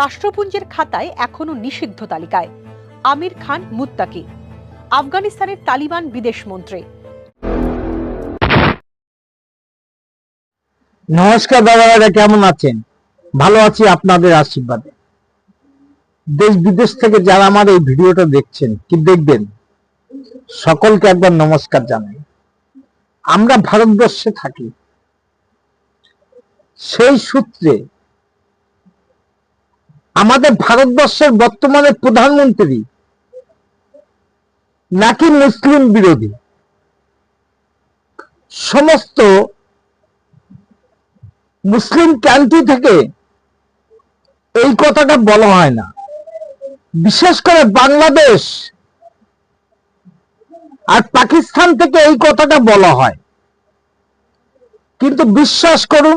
রাষ্ট্রপুঞ্জের খাতায় এখনও নিষিদ্ধ তালিকায়। আমির খান মুত্তাকি। আফগানিস্তানের তালিবান বিদেশ মন্ত্রী। নমস্কার দাদারা কেমন আছেন? ভালো আছি আপনাদের আশীর্বাদে। দেশ বিদেশ থেকে যারা আমার এই ভিডিওটা দেখছেন, কি দেখবেন? সকলকে একবার নমস্কার জানাই। আমরা ভারতবর্ষে থাকি। সেই সূত্রে আমাদের ভারতবর্ষের বর্তমানে প্রধানমন্ত্রী নাকি মুসলিম বিরোধী? সমস্ত মুসলিম ক্যান্টি থেকে এই কথাটা বলা হয় না। বিশেষ করে বাংলাদেশ আর পাকিস্তান থেকে এই কথাটা বলা হয়। কিন্তু বিশ্বাস করুন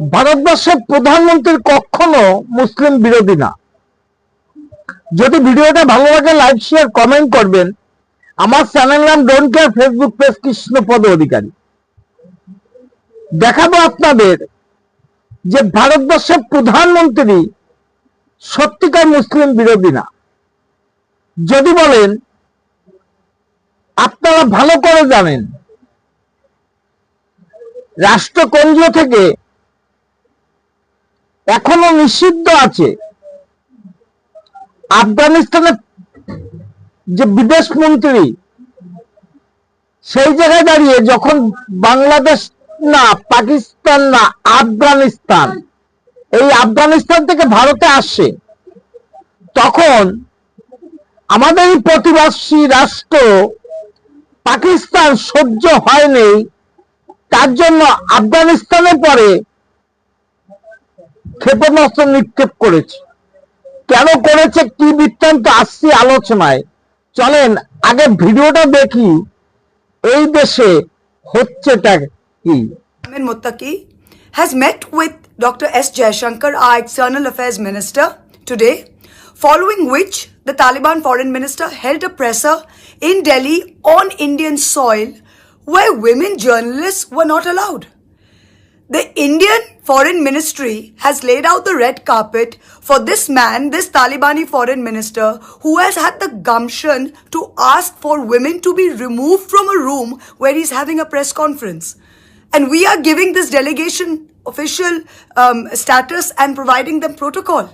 ভারতবর্ষের প্রধানমন্ত্রী কখনো মুসলিম বিরোধী না। যদি ভিডিওটা ভালো লাগে লাইক শেয়ার কমেন্ট করবেন। আমার চ্যানেল নাম don't care Facebook page Krishnapada Adhikari. দেখাবো আপনাদের যে ভারতবর্ষের প্রধানমন্ত্রী সত্যিকার মুসলিম বিরোধী না। যদি বলেন, আপনারা ভালো করে জানেন রাষ্ট্রকেন্দ্র থেকে এখনও নিষিদ্ধ আছে। আফগানিস্তানের যে বিদেশ মন্ত্রী, সেই জায়গায় দাঁড়িয়ে যখন বাংলাদেশ না, পাকিস্তান না, আফগানিস্তান, এই আফগানিস্তান থেকে ভারতে আসে, তখন আমাদের এই প্রতিবাসী রাষ্ট্র পাকিস্তান সহ্য হয়নি তার জন্য আফগানিস্তানের পরে ক্ষেপণাস্ত্র নিক্ষেপ করেছে কেন করেছে কি বৃত্তান্ত আসছি আলোচনায় চলেন আগে ভিডিওটা দেখি এই দেশে হচ্ছেটা কি has met with Dr. S. Jaishankar, our External Affairs Minister, today, following which the Taliban Foreign Minister held a presser in Delhi on Indian soil where women journalists were not allowed. The Indian Foreign Ministry has laid out the red carpet for this man, this Talibani foreign minister, who has had the gumption to ask for women to be removed from a room where he's having a press conference. And we are giving this delegation official um, status and providing them protocol.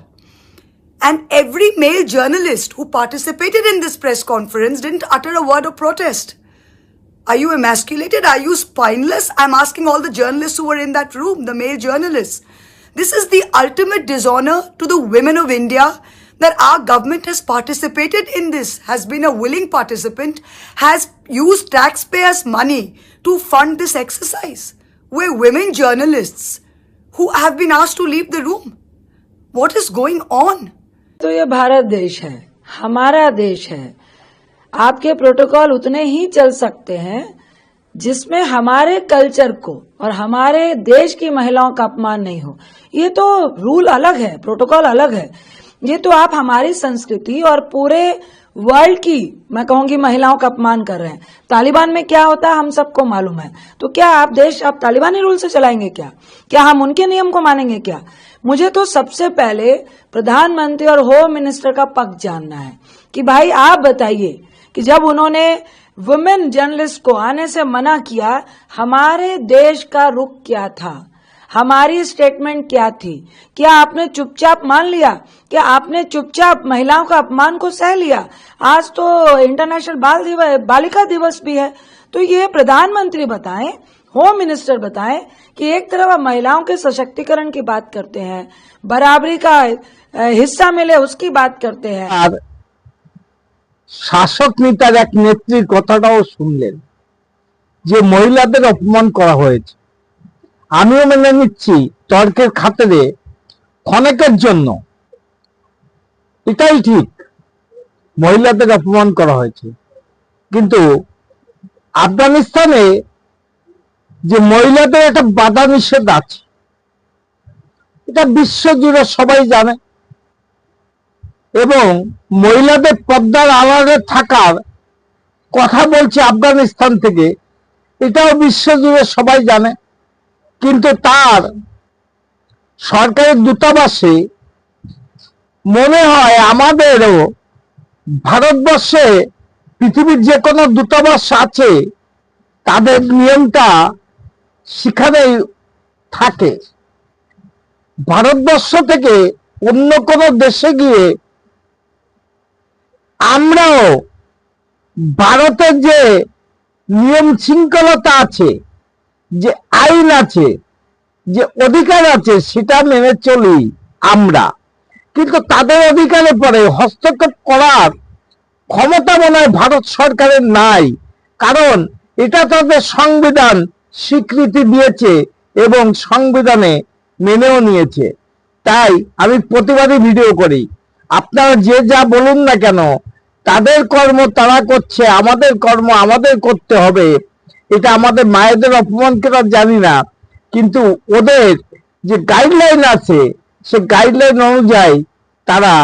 And every male journalist who participated in this press conference didn't utter a word of protest. Are you emasculated? Are you spineless? I'm asking all the journalists who were in that room, the male journalists. This is the ultimate dishonor to the women of India that our government has participated in this, has been a willing participant, has used taxpayers' money to fund this exercise. Where women journalists who have been asked to leave the room. What is going on? तो ये भारत देश है हमारा देश है आपके protocol उतने ही चल सकते हैं जिसमें हमारे कल्चर को और हमारे देश की महिलाओं का अपमान नहीं हो। ये तो रूल अलग है, प्रोटोकॉल अलग है। ये तो आप हमारी संस्कृति और पूरे वर्ल्ड की, मैं कहूँगी महिलाओं का अपमान कर रहे हैं। तालिबान में क्या होता है, हम सबको मालूम है। तो क्या आप देश, आप तालिबानी रूल से चलाएँगे क्या? क्या हम उनके नियम को मानेंगे क्या? मुझे तो सबसे पहले प्रधानमंत्री और होम मिनिस्टर का पक्ष जानना है कि भाई आप बताइए कि जब उन्होंने वुमेन जर्नलिस्ट को आने से मना किया, हमारे देश का रुख क्या था? हमारी स्टेटमेंट क्या थी? क्या आपने चुपचाप मान लिया? क्या आपने चुपचाप महिलाओं का अपमान को सह लिया? आज तो इंटरनेशनल बाल दिवस, बालिका दिवस भी है। तो ये प्रधानमंत्री बताएँ होम मिनिस्टर बताएँ, कि एक तरफ़ आप महिलाओं के सशक्तिकरण की बात करते हैं, बराबरी का हिस्सा मिले उसकी बात करते हैं। শাসক নেতার এক নেত্রীর কথাটাও শুনলেন, যে মহিলাদের অপমান করা হয়েছে। আমিও মেনে নিচ্ছি তর্কের খাতিরে ক্ষণেকের জন্য। এটাই ঠিক, মহিলাদের অপমান করা হয়েছে। কিন্তু আফগানিস্তানে যে মহিলাদের একটা বাধা নিষেধ আছে, এটা বিশ্বজুড়ে সবাই জানে। এবং মহিলাদের পদ্মার আড়ালে থাকার কথা বলছে আফগানিস্তান থেকে। এটাও বিশ্বজুড়ে সবাই জানে। কিন্তু তার সরকারের দূতাবাসে মনে হয় আমাদেরও ভারতবর্ষে পৃথিবীর যে কোনো দূতাবাস আছে, তাদের নিয়মটা সেখানেই থাকে। ভারতবর্ষ থেকে অন্য কোনো দেশে গিয়ে আমরাও ভারতের যে নিয়ম শৃঙ্খলতা আছে, যে আইন আছে, যে অধিকার আছে, সেটা মেনে চলি আমরা। কিন্তু তাদের অধিকারে পরে হস্তক্ষেপ করার ক্ষমতা মনে হয় ভারত সরকারের নাই। কারণ এটা তাদের সংবিধান স্বীকৃতি দিয়েছে এবং সংবিধানে মেনেও নিয়েছে। তাই আমি প্রতিবাদী ভিডিও করি। আপনারা যে যা বলুন না কেন তাদের কর্ম তারা করছে, আমাদের কর্ম আমাদের করতে হবে। এটা আমাদের মায়েদের অপমান কেনা জানি না। কিন্তু ওদের যে গাইডলাইন আছে, সে গাইডলাইন অনুযায়ী তারা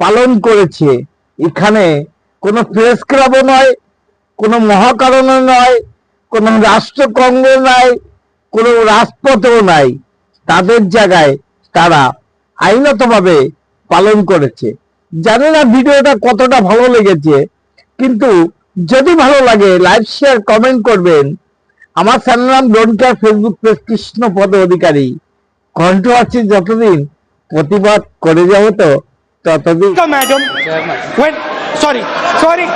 পালন করেছে। এখানে কোনো প্রেস ক্লাবও নয়, কোনো মহাকারণও নয়, কোনো রাষ্ট্রকঙ্গ নাই, কোনো রাজপথও নাই। তাদের জায়গায় তারা আইনতভাবে পালন করেছে। জানি না ভিডিওটা কতটা ভালো লেগেছে কিন্তু যদি ভালো লাগে লাইভ শেয়ার কমেন্ট করবেন আমার চ্যানেল নাম ডোনকার ফেসবুক পেজ কৃষ্ণ পদ অধিকারী কণ্ঠ আছি যতদিন প্রতিবাদ করে যাব তো ততদিন. Sorry sorry.